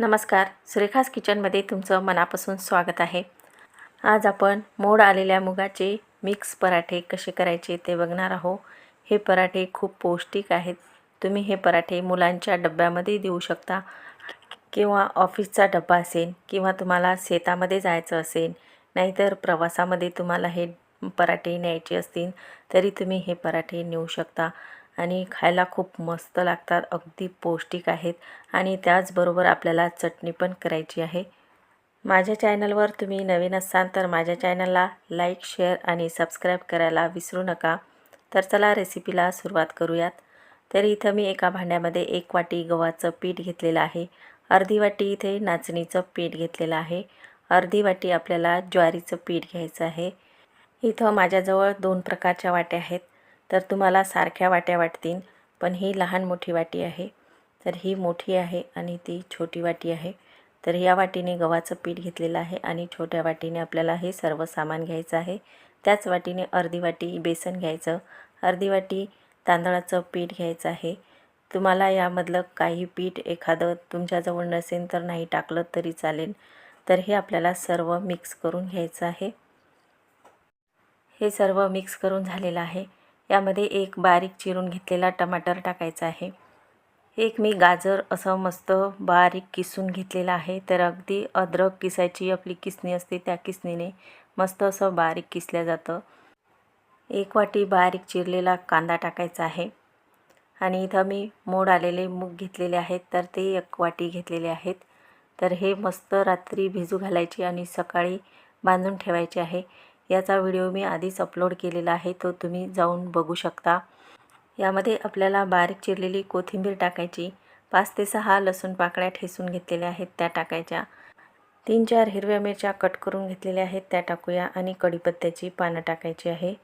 नमस्कार. सुरेखास किचनमध्ये तुमचं मनापासून स्वागत आहे. आज आपण मोड आलेल्या मुगाचे मिक्स पराठे कसे करायचे ते बघणार आहो हे पराठे खूप पौष्टिक आहेत. तुम्ही हे पराठे मुलांच्या डब्यामध्ये देऊ शकता किंवा ऑफिसचा डब्बा असेल किंवा तुम्हाला शेतामध्ये जायचं असेल नाहीतर प्रवासामध्ये तुम्हाला हे पराठे न्यायचे असतील तरी तुम्ही हे पराठे नेऊ शकता. आणि खायला खूप मस्त लागतात. अगदी पौष्टिक आहेत. आणि त्याचबरोबर आपल्याला चटणी पण करायची आहे. माझ्या चॅनलवर तुम्ही नवीन असाल तर माझ्या चॅनलला लाईक शेअर आणि सबस्क्राईब करायला विसरू नका. तर चला रेसिपीला सुरुवात करूयात. तर इथं मी एका भांड्यामध्ये एक वाटी गव्हाचं पीठ घेतलेलं आहे. अर्धी वाटी इथे नाचणीचं पीठ घेतलेलं आहे. अर्धी वाटी आपल्याला ज्वारीचं पीठ घ्यायचं आहे. इथं माझ्याजवळ दोन प्रकारच्या वाट्या आहेत. तर तुम्हाला सारख्या वाट्या वाटतील पण ही लहान मोठी वाटी आहे. तर ही मोठी आहे आणि ती छोटी वाटी आहे. तर या वाटीने गव्हाचं पीठ घेतलेलं आहे आणि छोट्या वाटीने आपल्याला हे सर्व सामान घ्यायचं आहे. त्याच वाटीने अर्धी वाटी बेसन घ्यायचं. अर्धी वाटी तांदळाचं पीठ घ्यायचं आहे. तुम्हाला यामधलं काही पीठ एखादं तुमच्याजवळ नसेल तर नाही टाकलं तरी चालेल. तर हे आपल्याला सर्व मिक्स करून घ्यायचं आहे. हे सर्व मिक्स करून झालेलं आहे. यामध्ये एक बारीक चिरून घेतलेला टमाटर टाकायचा आहे. एक मी गाजर असं मस्त बारीक किसून घेतलेलं आहे. तर अगदी अद्रक किसायची आपली किसणी असते त्या किसणीने मस्त असं बारीक किसलं जातं. एक वाटी बारीक चिरलेला कांदा टाकायचा आहे. आणि इथं मी मोड आलेले मूग घेतलेले आहेत तर ते एक वाटी घेतलेले आहेत. तर हे मस्त रात्री भिजू घालायची आणि सकाळी बांधून ठेवायचे आहे. याचा व्हिडिओ मी आधीच अपलोड केलेला आहे तो तुम्ही जाऊन बघू शकता. यामध्ये आपल्याला बारीक चिरलेली कोथिंबीर टाकायची पाच ते सहा लसूण पाकळ्या ठेसून घेतलेल्या आहेत त्या टाकायच्या. तीन चार हिरव्या मिरच्या कट करून घेतलेल्या आहेत त्या टाकूया आणि कढीपत्त्याची पानं टाकायची आहे.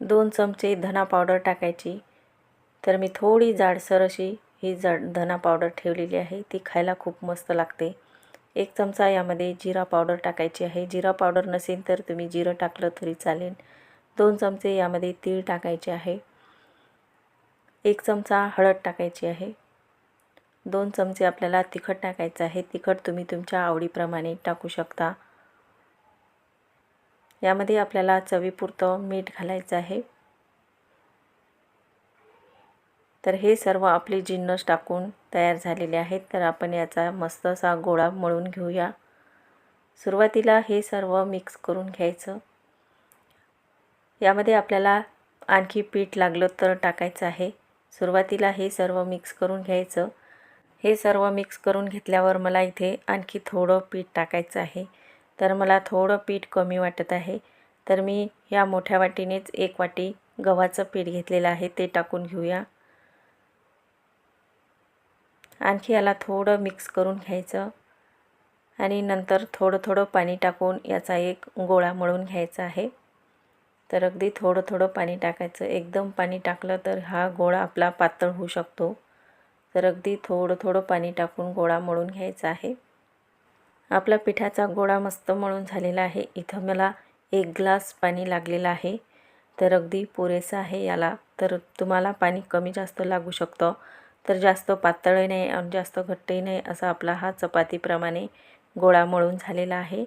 दोन चमचे धना पावडर टाकायची. तर मी थोडी जाडसर अशी ही जाड धना पावडर ठेवलेली आहे ती खायला खूप मस्त लागते. एक चमचा यामध्ये जिरा पावडर टाकायची आहे. जिरा पावडर नसेल तर तुम्ही जिरं टाकलं तरी चालेल. दोन चमचे यामध्ये तीळ टाकायचे आहे. एक चमचा हळद टाकायची आहे. दोन चमचे आपल्याला तिखट टाकायचं आहे. तिखट तुम्ही तुमच्या आवडीप्रमाणे टाकू शकता. यामध्ये आपल्याला चवीपुरतं मीठ घालायचं आहे. तर हे सर्व आपले जिन्नस टाकून तयार झालेले आहेत. तर आपण याचा मस्त असा गोळा मळून घेऊया. सुरुवातीला हे सर्व मिक्स करून घ्यायचं. यामध्ये आपल्याला आणखी पीठ लागलं तर टाकायचं आहे. सुरुवातीला हे सर्व मिक्स करून घ्यायचं. हे सर्व मिक्स करून घेतल्यावर मला इथे आणखी थोडं पीठ टाकायचं आहे. तर मला थोडं पीठ कमी वाटत आहे. तर मी या मोठ्या वाटीनेच एक वाटी गव्हाचं पीठ घेतलेलं आहे. ते टाकून घेऊया. आणखी याला थोडं मिक्स करून घ्यायचं. आणि नंतर थोडं थोडं पाणी टाकून याचा एक गोळा मळून घ्यायचा आहे. तर अगदी थोडं थोडं पाणी टाकायचं. एकदम पाणी टाकलं तर हा गोळा आपला पातळ होऊ शकतो. तर अगदी थोडं थोडं पाणी टाकून गोळा मळून घ्यायचा आहे. आपला पिठाचा गोळा मस्त मळून झालेला आहे. इथं मला एक ग्लास पाणी लागलेलं आहे. तर अगदी पुरेसं आहे याला. तर तुम्हाला पाणी कमी जास्त लागू शकतं. तर जास्त पातळही नाही आणि जास्त घट्टही नाही असा आपला हा चपातीप्रमाणे गोळा मळून झालेला आहे.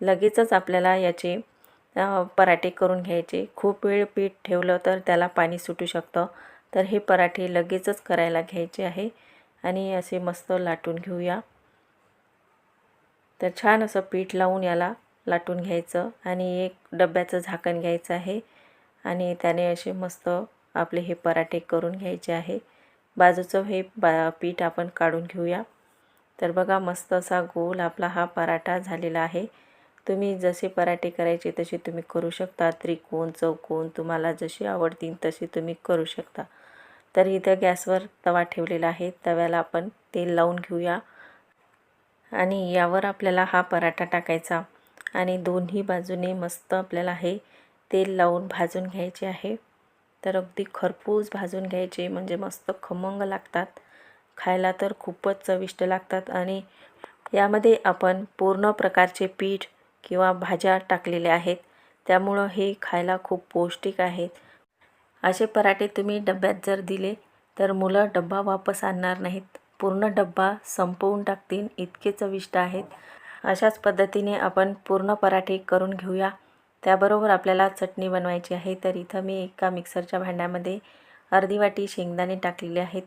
लगेचच आपल्याला याचे पराठे करून घ्यायचे. खूप वेळ पीठ ठेवलं तर त्याला पाणी सुटू शकतं. तर हे पराठे लगेचच करायला घ्यायचे आहे आणि असे मस्त लाटून घेऊया. तर छान असं पीठ लावून याला लाटून घ्यायचं आणि एक डब्याचं झाकण घ्यायचं आहे. आणि त्याने असे मस्त आपले हे पराठे करून घ्यायचे आहे. बाजूचं हे बा पीठ आपण काढून घेऊया. तर बघा मस्त असा गोल आपला हा पराठा झालेला आहे. तुम्ही जसे पराठे करायचे तसे तुम्ही करू शकता. त्रिकोण चौकोन तुम्हाला जशी आवडतील तसे तुम्ही करू शकता. तर इथं गॅसवर तवा ठेवलेला आहे. तव्याला आपण तेल लावून घेऊया. आणि यावर आपल्याला हा पराठा टाकायचा. आणि दोन्ही बाजूने मस्त आपल्याला हे तेल लावून भाजून घ्यायचे आहे. तर अगदी खरपूस भाजून घ्यायचे म्हणजे मस्त खमंग लागतात. खायला तर खूपच चविष्ट लागतात आणि यामध्ये आपण पूर्ण प्रकारचे पीठ किंवा भाज्या टाकलेल्या आहेत. त्यामुळं हे खायला खूप पौष्टिक आहेत. असे पराठे तुम्ही डब्यात जर दिले तर मुलं डब्बा वापस आणणार नाहीत. पूर्ण डब्बा संपवून टाकतील इतके चविष्ट आहेत. अशाच पद्धतीने आपण पूर्ण पराठे करून घेऊया. त्याबरोबर आपल्याला चटणी बनवायची आहे तर इथं मी एका मिक्सरच्या भांड्यामध्ये अर्धी वाटी शेंगदाणे टाकलेले आहेत.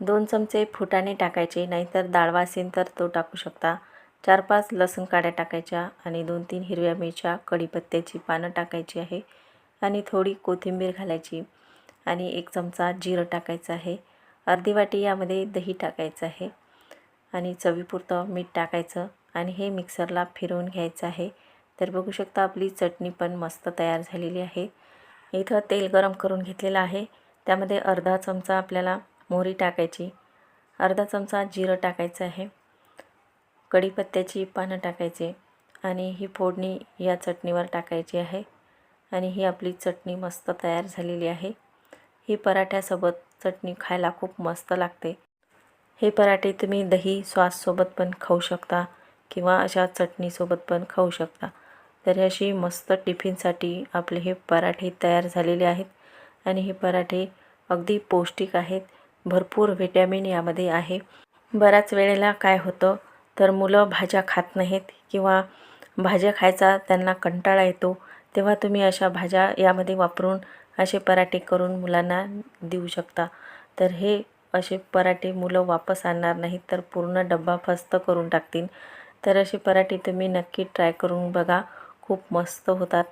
दोन चमचे फुटाणे टाकायचे नाहीतर डाळवा असेल तर तो टाकू शकता. चार पाच लसूण काड्या टाकायच्या आणि दोन तीन हिरव्या मिरच्या कढीपत्त्याची पानं टाकायची आहे आणि थोडी कोथिंबीर घालायची आणि एक चमचा जिरं टाकायचं आहे. अर्धी वाटी यामध्ये दही टाकायचं आहे आणि चवीपुरतं मीठ टाकायचं आणि हे मिक्सरला फिरवून घ्यायचं आहे. तर बघू शकता आपली चटणी पण मस्त तयार झालेली आहे. इथं तेल गरम करून घेतलेलं आहे. त्यामध्ये अर्धा चमचा आपल्याला मोहरी टाकायची अर्धा चमचा जिरं टाकायचं आहे कढीपत्त्याची पानं टाकायचे आणि ही फोडणी या चटणीवर टाकायची आहे आणि ही आपली चटणी मस्त तयार झालेली आहे. ही पराठ्यासोबत चटणी खायला खूप मस्त लागते. हे पराठे तुम्ही दही सॉससोबत पण खाऊ शकता किंवा अशा चटणीसोबत पण खाऊ शकता. तर अशी मस्त टिफिनसाठी आपले हे पराठे तयार झालेले आहेत. आणि हे पराठे अगदी पौष्टिक आहेत. भरपूर व्हिटॅमिन यामध्ये आहे. बऱ्याच वेळेला काय होतं तर मुलं भाज्या खात नाहीत किंवा भाज्या खायचा त्यांना कंटाळा येतो तेव्हा तुम्ही अशा भाज्या यामध्ये वापरून असे पराठे करून मुलांना देऊ शकता. तर हे असे पराठे मुलं वापस आणणार नाहीत तर पूर्ण डब्बा फस्त करून टाकतील. तर असे पराठे तुम्ही नक्की ट्राय करून बघा. खूप मस्त होतात.